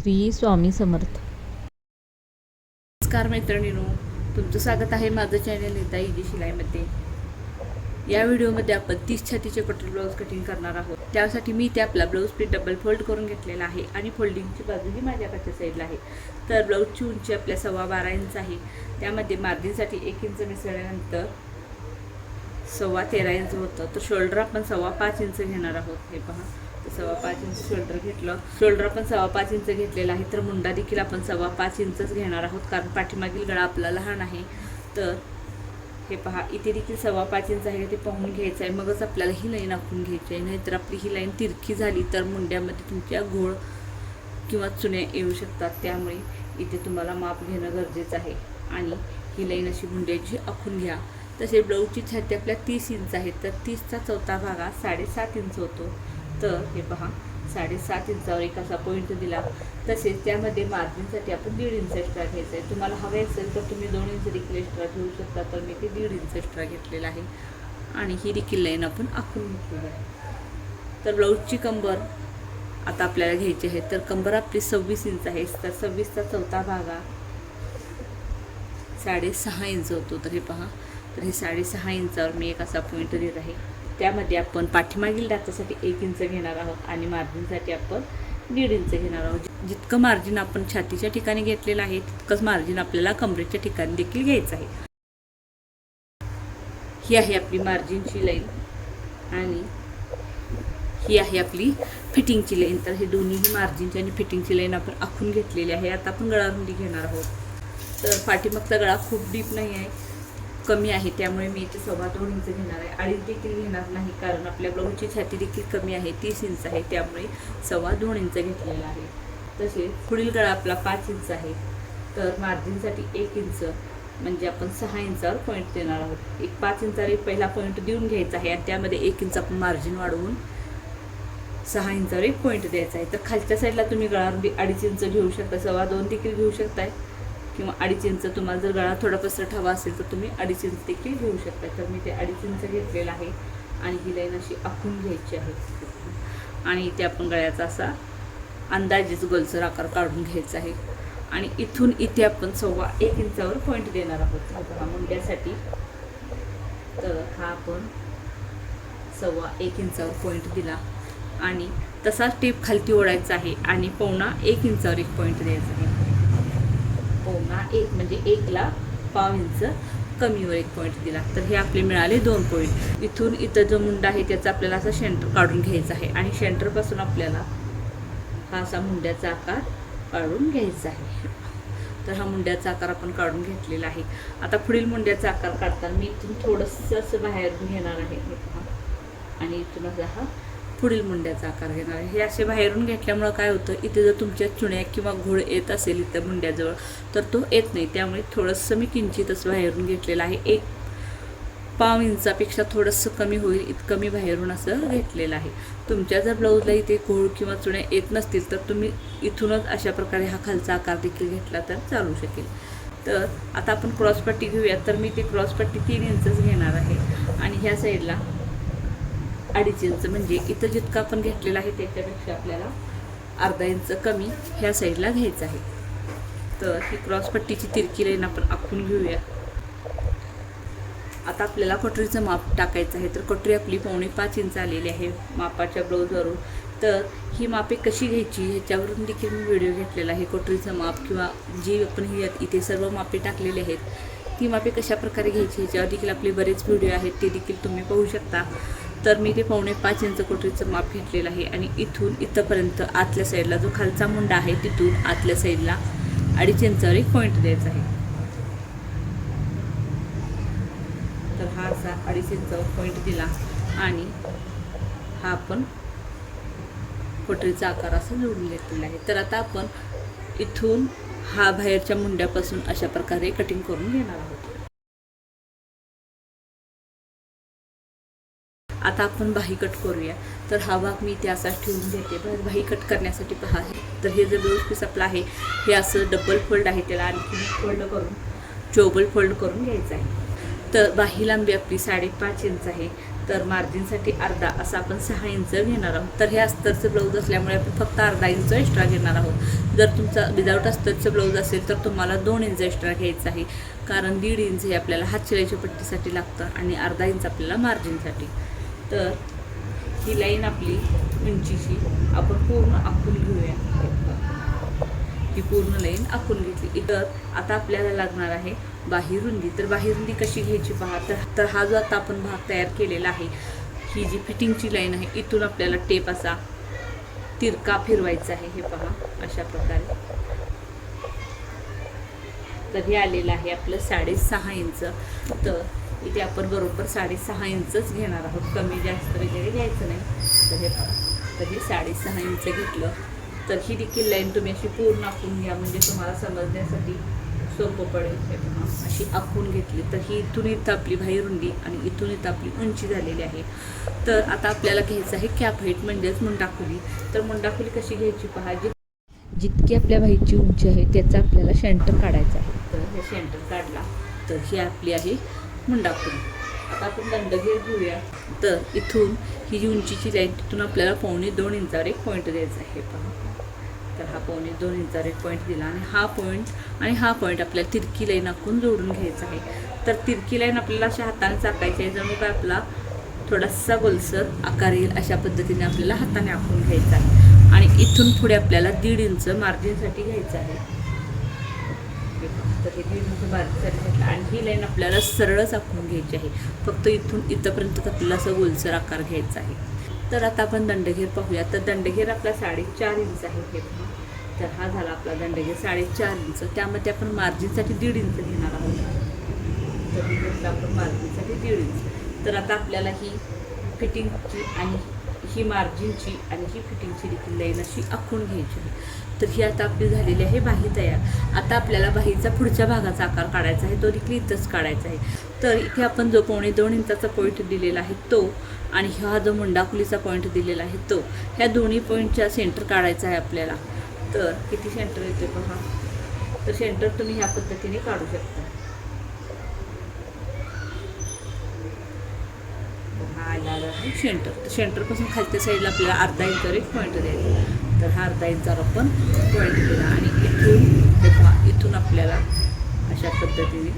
श्री स्वामी समर्थ. नमस्कार मैत्रिणींनो तुमचं स्वागत आहे माझं चॅनल नेता इजी शिलाईमध्ये. या व्हिडिओमध्ये आपण तीस छातीचे कटोरी ब्लाऊज कटिंग करणार आहोत. त्यासाठी मी ते आपला ब्लाऊज पीस डबल फोल्ड करून घेतलेला आहे आणि फोल्डिंगची बाजू ही माझ्याकडच्या साईडला आहे. तर ब्लाऊजची उंची आपल्या सव्वा बारा इंच आहे. त्यामध्ये मार्जिनसाठी एक इंच मिसळल्यानंतर सव्वा तेरा इंच होतं. तर शोल्डर आपण सव्वा पाच इंच घेणार आहोत. हे पहा. तर सव्वा पाच इंच शोल्डर घेतलं. शोल्डर आपण सव्वा पाच इंच घेतलेला आहे. तर मुंडा देखील आपण सव्वा पाच इंचच घेणार आहोत. कारण पाठीमागील गळा आपला लहान आहे. तर हे पहा इथे देखील सव्वा पाच इंच आहे. ते पाहून घ्यायचं आहे. मगच आपल्याला ही लाईन आखून घ्यायची आहे. नाहीतर आपली ही लाईन तिरकी झाली तर मुंड्यामध्ये तुमच्या घोळ किंवा चुन्या येऊ शकतात. त्यामुळे इथे तुम्हाला माप घेणं गरजेचं आहे. आणि ही लाईन अशी मुंड्याची आखून घ्या. तसे ब्लाऊजची छाती आपल्या तीस इंच आहे. तर तीसचा चौथा भाग हा साडेसात इंच होतो. तर हे पहा साडेसात इंचावर एक असा पॉईंट दिला. तसेच त्यामध्ये मार्जिनसाठी आपण दीड इंच एक्स्ट्रा घ्यायचं आहे. तुम्हाला हवे असेल तर तुम्ही दोन इंच देखील एक्स्ट्रा घेऊ शकता तर मी ते दीड इंच एक्स्ट्रा घेतलेलं आहे. आणि ही देखील लाईन आपण आखून घेतलेली आहे. तर ब्लाऊजची कंबर आता आपल्याला घ्यायची आहे. तर कंबर आपली सव्वीस इंच आहे. तर सव्वीसचा चौथा भागा साडेसहा इंच होतो. तर हे पहा तर हे साडेसहा इंचावर मी एक असा पॉईंट देत आहे. त्यामध्ये आपण पाठीमागील डाचासाठी एक इंच घेणार आहोत आणि मार्जिनसाठी आपण दीड इंच घेणार आहोत. जितकं मार्जिन आपण छातीच्या ठिकाणी घेतलेलं आहे तितकंच मार्जिन आपल्याला कमरेच्या ठिकाणी देखील घ्यायचं आहे. ही आहे आपली मार्जिनची लाईन आणि ही आहे आपली फिटिंगची लाईन. तर हे दोन्हीही मार्जिनची आणि फिटिंगची लाईन आपण आखून घेतलेली आहे. आता आपण गळारुंदी घेणार आहोत. तर पाठीमागचा गळा खूप डीप नाही आहे. कमी आहे त्यामुळे मी इथे सव्वा दोन इंच घेणार आहे. अडीच देखील घेणार नाही कारण आपल्या ब्लाऊजची छाती देखील कमी आहे तीस इंच आहे त्यामुळे सव्वा दोन इंच घेतलेला आहे. तसेच पुढील गळा आपला पाच इंच आहे. तर मार्जिनसाठी एक इंच म्हणजे आपण सहा इंचावर पॉईंट देणार आहोत. एक पाच इंचावर एक पहिला पॉईंट देऊन घ्यायचा आहे आणि त्यामध्ये एक इंच आपण मार्जिन वाढवून सहा इंचावर एक पॉईंट द्यायचा आहे. तर खालच्या साईडला तुम्ही गळा अडीच इंच घेऊ शकता सव्वा दोन देखील घेऊ शकताय. किंवा अडीच इंच तुम्हाला जर गळा थोडा पसरट हवा असेल तर तुम्ही अडीच इंच देखील घेऊ शकता. तर मी ते अडीच इंच घेतलेलं आहे आणि ही लाईन अशी आखून घ्यायची आहे. आणि इथे आपण गळ्याचा असा अंदाजेच गोलसर आकार काढून घ्यायचा आहे. आणि इथून इथे आपण सव्वा एक इंचावर पॉईंट देणार आहोत. हा मुंड्यासाठी तर हा आपण सव्वा एक इंचावर पॉईंट दिला. आणि तसाच टेप खालती ओढायचा आहे आणि पवणा एक इंचावर एक पॉईंट द्यायचा आहे. पावणा एक म्हणजे एकला पाव इंच कमीवर एक पॉईंट दिला. तर हे आपले मिळाले दोन पॉईंट इथून इथं जो मुंडा आहे त्याचा आपल्याला असा शेंटर काढून घ्यायचा आहे. आणि शेंटरपासून आपल्याला हा असा मुंड्याचा आकार काढून घ्यायचा आहे. तर हा मुंड्याचा आकार आपण काढून घेतलेला आहे. आता पुढील मुंड्याचा आकार काढताना मी इथून थोडंसं असं बाहेरून घेणार आहे. आणि इथून असा हा पुढील मुंड्याचा आकार घेणार आहे. हे असे बाहेरून घेतल्यामुळं काय होतं इथे जर तुमच्या चुण्या किंवा घोळ येत असेल इथं मुंड्याजवळ तर तो येत नाही. त्यामुळे थोडंसं मी किंचितच बाहेरून घेतलेलं आहे. एक पाव इंचापेक्षा थोडंसं कमी होईल इतकं मी बाहेरून असं घेतलेलं आहे. तुमच्या जर ब्लाऊजला इथे घोळ किंवा चुण्या येत नसतील तर तुम्ही इथूनच अशा प्रकारे हा खालचा आकार देखील घेतला तर चालू शकेल. तर आता आपण क्रॉसपट्टी घेऊया. तर मी ते क्रॉसपट्टी तीन इंचच घेणार आहे. आणि ह्या साईडला अडीच इंच म्हणजे इथं जितकं आपण घेतलेलं आहे त्याच्यापेक्षा आपल्याला अर्धा इंच कमी ह्या साईडला घ्यायचं आहे. तर ही क्रॉसपट्टीची तिरकी लाईन आपण आखून घेऊया. आता आपल्याला कटोरीचं माप टाकायचं आहे. तर कटोरी आपली पावणे पाच इंच आलेली आहे मापाच्या ब्लाऊजवरून. तर ही मापे कशी घ्यायची ह्याच्यावरून देखील मी व्हिडिओ घेतलेला आहे. कटोरीचं माप किंवा जी आपण ही इथे सर्व मापे टाकलेली आहेत ती मापे कशा प्रकारे घ्यायची ह्याच्यावर देखील आपले बरेच व्हिडिओ आहेत ते देखील तुम्ही पाहू शकता. तर मी ते पावणे पाच इंच कोटरीचं माप घेतलेलं आहे आणि इथून इथंपर्यंत आतल्या साईडला जो खालचा मुंडा आहे तिथून आतल्या साईडला अडीच इंचावर एक पॉईंट द्यायचा आहे. तर हा असा अडीच इंचावर पॉईंट दिला आणि हा आपण कोटरीचा आकार असा जोडून घेतलेला आहे. तर आता आपण इथून हा बाहेरच्या मुंड्यापासून अशा प्रकारे कटिंग करून घेणार आहोत. आता आपण बाही कट करूया. तर हा भाग मी इथे असाच ठेवून घेते. बरं बाही कट करण्यासाठी पहा तर हे जे ब्लाऊज पीस आपलं आहे हे असं डबल फोल्ड आहे त्याला आणखी फोल्ड करून चोबल फोल्ड करून घ्यायचं आहे. तर बाही लांबी आपली साडेपाच इंच आहे. तर मार्जिनसाठी अर्धा असं आपण सहा इंच घेणार आहोत. तर हे अस्तरचं ब्लाऊज असल्यामुळे आपण फक्त अर्धा इंच एक्स्ट्रा घेणार आहोत. जर तुमचा विदाऊट अस्तरचं ब्लाऊज असेल तर तुम्हाला दोन इंच एक्स्ट्रा घ्यायचं आहे. कारण दीड इंच हे आपल्याला हात शिलाईच्या पट्टीसाठी लागतं आणि अर्धा इंच आपल्याला मार्जिनसाठी तर ही लाईन आपली उंचीची. आपण पूर्ण आखून घेऊया. ही पूर्ण लाईन आखून घेतली. तर आता आपल्याला लागणार आहे बाहिरुंदी. तर बाहिरुंदी कशी घ्यायची पहा. तर तर हा जो आता आपण भाग तयार केलेला आहे ही जी फिटिंगची लाईन आहे इथून आपल्याला टेप असा तिरका फिरवायचा आहे. हे पहा अशा प्रकारे. तर हे आलेलं आहे आपलं साडेसहा इंच. तर इथे आपण बरोबर साडेसहा इंचच घेणार आहोत. कमी जास्त वगैरे घ्यायचं नाही. तर हे पहा तर हे साडेसहा इंच घेतलं. तर ही देखील लाईन तुम्ही अशी पूर्ण आखून घ्या. म्हणजे तुम्हाला समजण्यासाठी सोपं पडेल अशी आखून घेतली. तर ही इथून इथं आपली रुंदी आणि इथून इथं आपली उंची झालेली आहे. तर आता आपल्याला घ्यायचं आहे कॅप हाईट म्हणजेच मुंडाखुली. तर मुंडाखुली कशी घ्यायची पहा. जी जितकी आपल्या बाईची उंची आहे त्याचा आपल्याला सेंटर काढायचा आहे. तर हे सेंटर काढला. तर ही आपली आहे म्हणून मुंडाखुली आता आपण दंडगीर घेऊया. तर इथून ही जी उंचीची लाईन तिथून आपल्याला पावणे दोन इंचावर एक पॉईंट द्यायचा आहे. पहा. तर हा पावणे दोन इंचावर एक पॉईंट दिला आणि हा पॉईंट आणि हा पॉईंट आपल्याला तिरकी लाईन आखून जोडून घ्यायचा आहे. तर तिरकी लाईन आपल्याला अशा हाताने चाकायची आहे जणू काय आपला थोडासा गोलसर आकार येईल अशा पद्धतीने आपल्याला हाताने आखून घ्यायचा आहे. आणि इथून पुढे आपल्याला दीड इंच मार्जिनसाठी घ्यायचं आहे. तर हे दीड इंच मार्जिनसाठी घेतलं आणि ही लाईन आपल्याला सरळच आखून घ्यायची आहे. फक्त इथून इथंपर्यंत आपल्याला असं गोलसर आकार घ्यायचा आहे. तर आता आपण दंडघेर पाहूया. तर दंडघेर आपला साडेचार इंच आहे हे तर हा झाला आपला दंडघेर साडेचार इंच. त्यामध्ये आपण मार्जिनसाठी दीड इंच घेणार आहोत. तर हे घेतलं आपण मार्जिनसाठी दीड इंच. तर आता आपल्याला ही फिटिंगची आणि ही मार्जिनची आणि ही फिटिंगची देखील लाईन अशी आखून घ्यायची आहे. तर ही आता आपली झालेली आहे बाही तयार. आता आपल्याला बाहीचा पुढच्या भागाचा आकार काढायचा आहे तो देखील इथंच काढायचा आहे. तर इथे आपण जो पावणे दोन इंचाचा पॉईंट दिलेला आहे तो आणि हा जो मुंडाकुलीचा पॉईंट दिलेला आहे तो ह्या दोन्ही पॉईंटच्या सेंटर काढायचा आहे आपल्याला. तर किती सेंटर येते पहा. तर सेंटर तुम्ही ह्या पद्धतीने काढू शकता. आला सेंटर सेंटरपासून खालच्या साईडला आपल्याला अर्धा इंच एक पॉईंट द्यायचा तर हा अर्धा इंचावर आपण पॉईंट केला आणि इथून हे इथून आपल्याला अशा पद्धतीने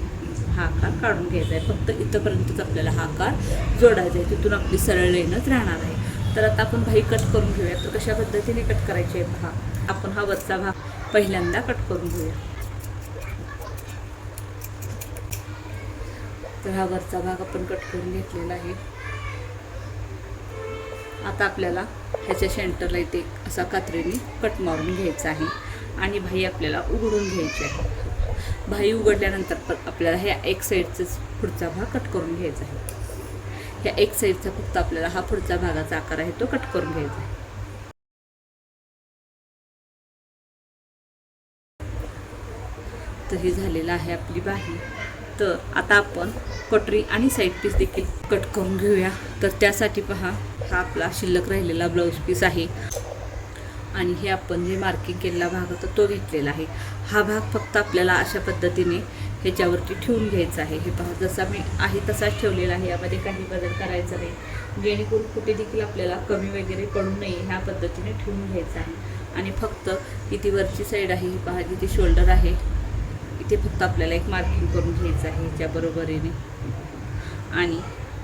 हा आकार काढून घ्यायचा आहे. फक्त इथंपर्यंतच आपल्याला हा आकार जोडायचा आहे. तिथून आपली सरळ लाईनच राहणार आहे. तर आता आपण भाई कट करून घेऊया. तर कशा पद्धतीने कट करायचे आहे पहा आपण हा वरचा भाग पहिल्यांदा कट करून घेऊया. तर हा वरचा भाग आपण कट करून घेतलेला आहे. आता आपल्याला ह्याच्या सेंटरला इथे असा कात्रीने कट मारून घ्यायचा आहे. आणि भाई आपल्याला उघडून घ्यायची आहे भाई उघडल्यानंतर पण आपल्याला ह्या एक साईडचाच पुढचा भाग कट करून घ्यायचा आहे. ह्या एक साईडचा फक्त आपल्याला हा पुढचा भागाचा आकार आहे तो कट करून घ्यायचा आहे. तर हे झालेलं आहे आपली बाही. तर आता आपण कटरी आणि साईड पीस देखील कट करून घेऊया. तर त्यासाठी पहा हा आपला शिल्लक राहिलेला ब्लाऊज पीस आहे. आणि हे आपण जे मार्किंग केलेला भाग होता तो घेतलेला आहे. हा भाग फक्त आपल्याला अशा पद्धतीने ह्याच्यावरती ठेवून घ्यायचा आहे. हे पहा जसा मी आहे तसाच ठेवलेला आहे. यामध्ये काही बदल करायचा नाही. जेणेकरून कुठे देखील आपल्याला कमी वगैरे पडू नये ह्या पद्धतीने ठेवून घ्यायचं आहे. आणि फक्त इथे वरची साईड आहे. ही पहा जिथे शोल्डर आहे. ते फक्त आपल्याला एक मार्किंग करून घ्यायचं आहे ह्याच्या बरोबरीने आणि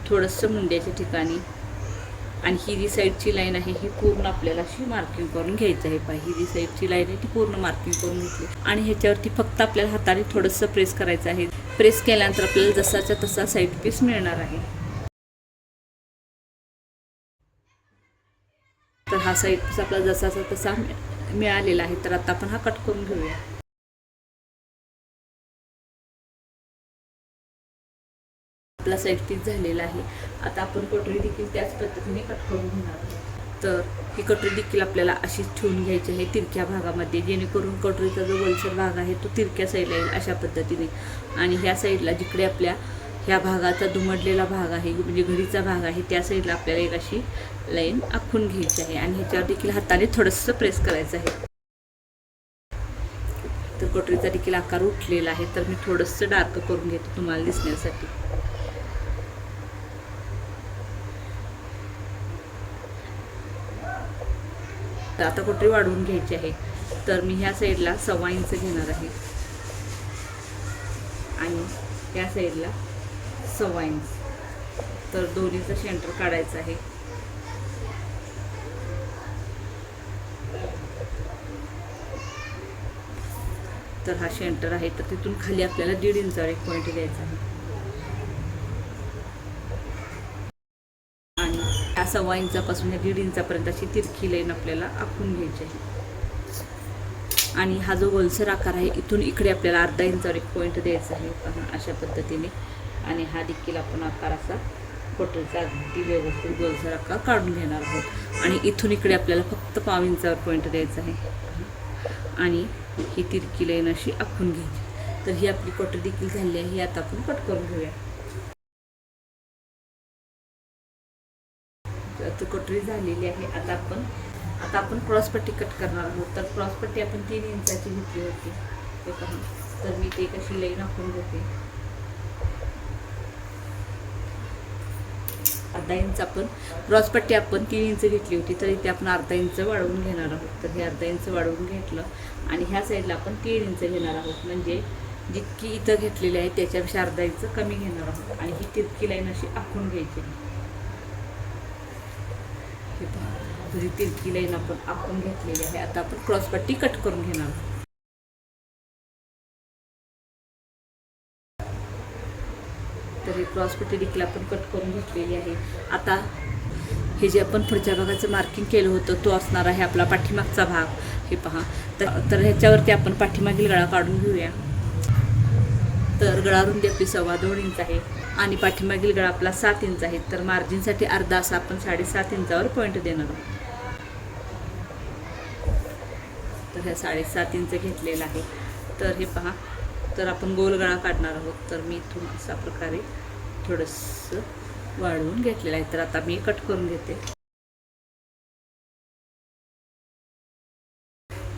थोडंसं मुंड्याच्या ठिकाणी आणि ही जी साईडची लाईन आहे ही पूर्ण आपल्याला अशी मार्किंग करून घ्यायची आहे. पाहिजे ही जी साईडची लाईन आहे ती पूर्ण मार्किंग करून घेतली. आणि ह्याच्यावरती फक्त आपल्याला हाताने थोडंसं प्रेस करायचं आहे. प्रेस केल्यानंतर आपल्याला जसाच्या तसा साईड पीस मिळणार आहे. तर हा साईड पीस आपला जसाचा तसा मिळालेला आहे. तर आता आपण हा कट करून घेऊया. आपला साईड पीस झालेला आहे. आता आपण कटोरी देखील त्याच पद्धतीने कट करून घेणार आहोत. तर ही कटोरी देखील आपल्याला अशीच ठेवून घ्यायची आहे तिरक्या भागामध्ये. जेणेकरून कटोरीचा जो वलसर भाग आहे तो तिरक्या साईडला येईल अशा पद्धतीने. आणि ह्या साईडला जिकडे आपल्या ह्या भागाचा दुमडलेला भाग आहे म्हणजे घडीचा भाग आहे त्या साईडला आपल्याला एक अशी लाईन आखून घ्यायची आहे. आणि ह्याच्यावर देखील हाताने थोडंसं प्रेस करायचं आहे. तर कटोरीचा देखील आकार उठलेला आहे. तर मी थोडंसं डार्क करून घेते तुम्हाला दिसण्यासाठी. तर आता कुठे वाढवून घ्यायची आहे. तर मी ह्या साईडला सव्वा इंच घेणार आहे. आणि ह्या साईडला सव्वा इंच. तर दोन्हीचं सेंटर काढायचं आहे. तर हा सेंटर आहे. तर तिथून खाली आपल्याला दीड इंचावर एक पॉईंट द्यायचा आहे आणि ह्या सव्वा इंचापासून या दीड इंचापर्यंत अशी तिरकी लाईन आपल्याला आखून घ्यायची आहे. आणि हा जो गोलसर आकार आहे इथून इकडे आपल्याला अर्धा इंचावर एक पॉईंट द्यायचा आहे पहा अशा पद्धतीने. आणि हा देखील आपण आकार असा कोटरीचा अगदी व्यवस्थित गोलसर आकार काढून घेणार आहोत. आणि इथून इकडे आपल्याला फक्त पाव इंचावर पॉईंट द्यायचा आहे. आणि ही तिरकी लाईन अशी आखून घ्यायची. तर ही आपली कोटरी देखील झाली आहे ही आता आपण कट करून घेऊया तर झालेली आहे. आता आपण आता आपण क्रॉसपट्टी कट करणार आहोत. तर क्रॉसपट्टी आपण तीन इंचाची घेतली होती. ते पहा. तर मी ते कशी लाईन आखून घेते. अर्धा इंच आपण क्रॉसपट्टी आपण तीन इंच घेतली होती. तर इथे आपण अर्धा इंच वाढवून घेणार आहोत. तर हे अर्धा इंच वाढवून घेतलं. आणि ह्या साईडला आपण तीन इंच घेणार आहोत. म्हणजे जितकी इथं घेतलेली आहे त्याच्यापेक्षा अर्धा इंच कमी घेणार आहोत. आणि ही तितकी लाईन अशी आखून घ्यायची हे पहा. तिरकी लाईन आपण आपण घेतलेली आहे. आता आपण क्रॉसपट्टी कट करून घेणार आहोत. तर ही क्रॉसपट्टी देखील आपण कट करून घेतलेली आहे. आता हे जे आपण पुढच्या भागाचं मार्किंग केलं होतं तो असणार आहे आपला पाठीमागचा भाग. हे पहा. तर तर ह्याच्यावरती आपण पाठीमागील गळा काढून घेऊया. तर गळा रुंदी आपली सव्वा दोन इंच आहे आणि पाठीमागील गळा आपला सात इंच आहे. तर मार्जिनसाठी अर्धा असा आपण साडेसात इंचावर पॉईंट देणार आहोत. तर ह्या साडेसात इंच घेतलेला आहे. तर हे पहा तर आपण गोल गळा काढणार आहोत. तर मी इथून अशा प्रकारे थोडंसं वाढवून घेतलेलं आहे. तर आता मी कट करून घेते.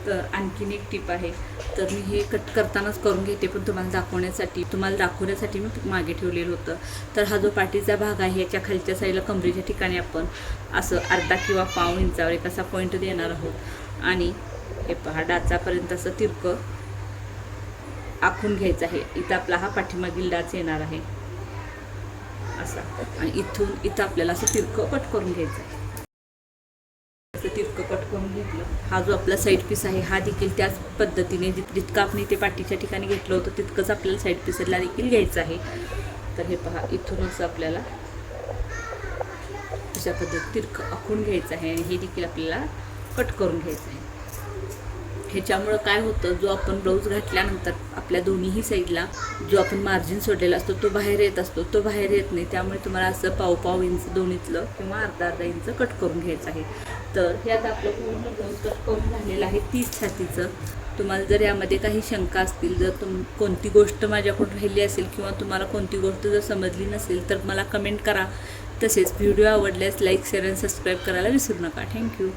तर आणखीन एक टीप आहे. तर मी हे कट करतानाच करून घेते पण तुम्हाला दाखवण्यासाठी तुम्हाला दाखवण्यासाठी मी मागे ठेवलेलं होतं. तर हा जो पाठीचा भाग आहे याच्या खालच्या साईडला कमरेच्या ठिकाणी आपण असं अर्धा किंवा पाव इंचावर एक असा पॉईंट देणार आहोत. आणि हे पहा डाचापर्यंत असं तिरकं आखून घ्यायचं आहे. इथं आपला हा पाठीमागील डाच येणार आहे. असा. आणि इथून इथं आपल्याला असं तिरकं कट करून घ्यायचं आहे. तितकं तिरकं कट करून घेतलं. हा जो आपला साईड पीस आहे हा देखील त्याच पद्धतीने जित जितकं आपण इथे पाठीच्या ठिकाणी घेतलं होतं तितकंच आपल्याला साईड पीसला देखील घ्यायचं आहे. तर हे पहा इथूनच आपल्याला अशा पद्धतीत तिरकं आखून घ्यायचं आहे आणि हे देखील आपल्याला कट करून घ्यायचं आहे. ह्याच्यामुळं काय होतं जो आपण ब्लाऊज घातल्यानंतर आपल्या दोन्हीही साईडला जो आपण मार्जिन सोडलेला असतो तो बाहेर येत असतो. तो बाहेर येत नाही त्यामुळे तुम्हाला असं पाव पाव इंच दोन्हीतलं किंवा अर्धा अर्धा इंच कट करून घ्यायचं आहे. तर हे आता आपलं पूर्ण ब्लाऊज कट करून झालेलं आहे तीस छातीचं. तुम्हाला जर यामध्ये काही शंका असतील जर तुम कोणती गोष्ट माझ्याकडून राहिली असेल किंवा तुम्हाला कोणती गोष्ट जर समजली नसेल तर मला कमेंट करा. तसेच व्हिडिओ आवडल्यास लाईक शेअर आणि सबस्क्राईब करायला विसरू नका. थँक्यू